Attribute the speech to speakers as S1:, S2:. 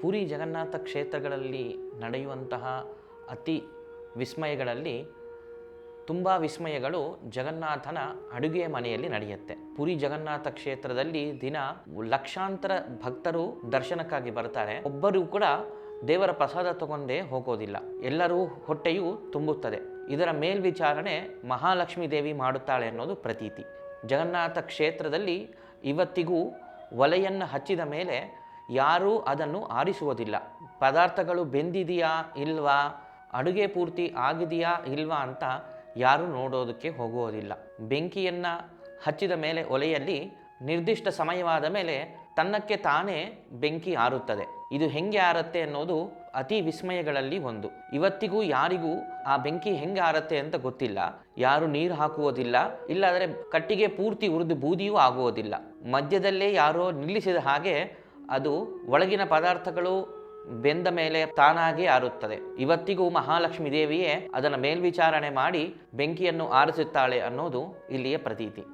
S1: ಪುರಿ ಜಗನ್ನಾಥ ಕ್ಷೇತ್ರಗಳಲ್ಲಿ ನಡೆಯುವಂತಹ ಅತಿ ವಿಸ್ಮಯಗಳಲ್ಲಿ ತುಂಬ ವಿಸ್ಮಯಗಳು ಜಗನ್ನಾಥನ ಅಡುಗೆಯ ಮನೆಯಲ್ಲಿ ನಡೆಯುತ್ತೆ. ಪುರಿ ಜಗನ್ನಾಥ ಕ್ಷೇತ್ರದಲ್ಲಿ ದಿನ ಲಕ್ಷಾಂತರ ಭಕ್ತರು ದರ್ಶನಕ್ಕಾಗಿ ಬರ್ತಾರೆ. ಒಬ್ಬರು ಕೂಡ ದೇವರ ಪ್ರಸಾದ ತಗೊಂಡೇ ಹೋಗೋದಿಲ್ಲ. ಎಲ್ಲರೂ ಹೊಟ್ಟೆಯು ತುಂಬುತ್ತದೆ. ಇದರ ಮೇಲ್ವಿಚಾರಣೆ ಮಹಾಲಕ್ಷ್ಮೀ ದೇವಿ ಮಾಡುತ್ತಾಳೆ ಅನ್ನೋದು ಪ್ರತೀತಿ. ಜಗನ್ನಾಥ ಕ್ಷೇತ್ರದಲ್ಲಿ ಇವತ್ತಿಗೂ ಒಲೆಯನ್ನು ಹಚ್ಚಿದ ಮೇಲೆ ಯಾರೂ ಅದನ್ನು ಆರಿಸುವುದಿಲ್ಲ. ಪದಾರ್ಥಗಳು ಬೆಂದಿದೆಯಾ ಇಲ್ವಾ? ಅಡುಗೆ ಪೂರ್ತಿ ಆಗಿದೆಯಾ ಇಲ್ವಾ ಅಂತ ಯಾರೂ ನೋಡೋದಕ್ಕೆ ಹೋಗುವುದಿಲ್ಲ. ಬೆಂಕಿಯನ್ನು ಹಚ್ಚಿದ ಮೇಲೆ ಒಲೆಯಲ್ಲಿ ನಿರ್ದಿಷ್ಟ ಸಮಯವಾದ ಮೇಲೆ ತನ್ನಕ್ಕೆ ತಾನೇ ಬೆಂಕಿ ಆರುತ್ತದೆ. ಇದು ಹೆಂಗೆ ಆರತ್ತೆ ಅನ್ನೋದು ಅತಿ ವಿಸ್ಮಯಗಳಲ್ಲಿ ಒಂದು. ಇವತ್ತಿಗೂ ಯಾರಿಗೂ ಆ ಬೆಂಕಿ ಹೆಂಗೆ ಆರತ್ತೆ ಅಂತ ಗೊತ್ತಿಲ್ಲ. ಯಾರು ನೀರು ಹಾಕುವುದಿಲ್ಲ, ಇಲ್ಲಾದರೆ ಕಟ್ಟಿಗೆ ಪೂರ್ತಿ ಉರಿದು ಬೂದಿಯೂ ಆಗುವುದಿಲ್ಲ. ಮಧ್ಯದಲ್ಲೇ ಯಾರೋ ನಿಲ್ಲಿಸಿದ ಹಾಗೆ ಅದು ಒಳಗಿನ ಪದಾರ್ಥಗಳು ಬೆಂದ ಮೇಲೆ ತಾನಾಗಿ ಆರುತ್ತದೆ. ಇವತ್ತಿಗೂ ಮಹಾಲಕ್ಷ್ಮೀ ದೇವಿಯೇ ಅದನ್ನು ಮೇಲ್ವಿಚಾರಣೆ ಮಾಡಿ ಬೆಂಕಿಯನ್ನು ಆರಿಸುತ್ತಾಳೆ ಅನ್ನೋದು ಇಲ್ಲಿಯ ಪ್ರತೀತಿ.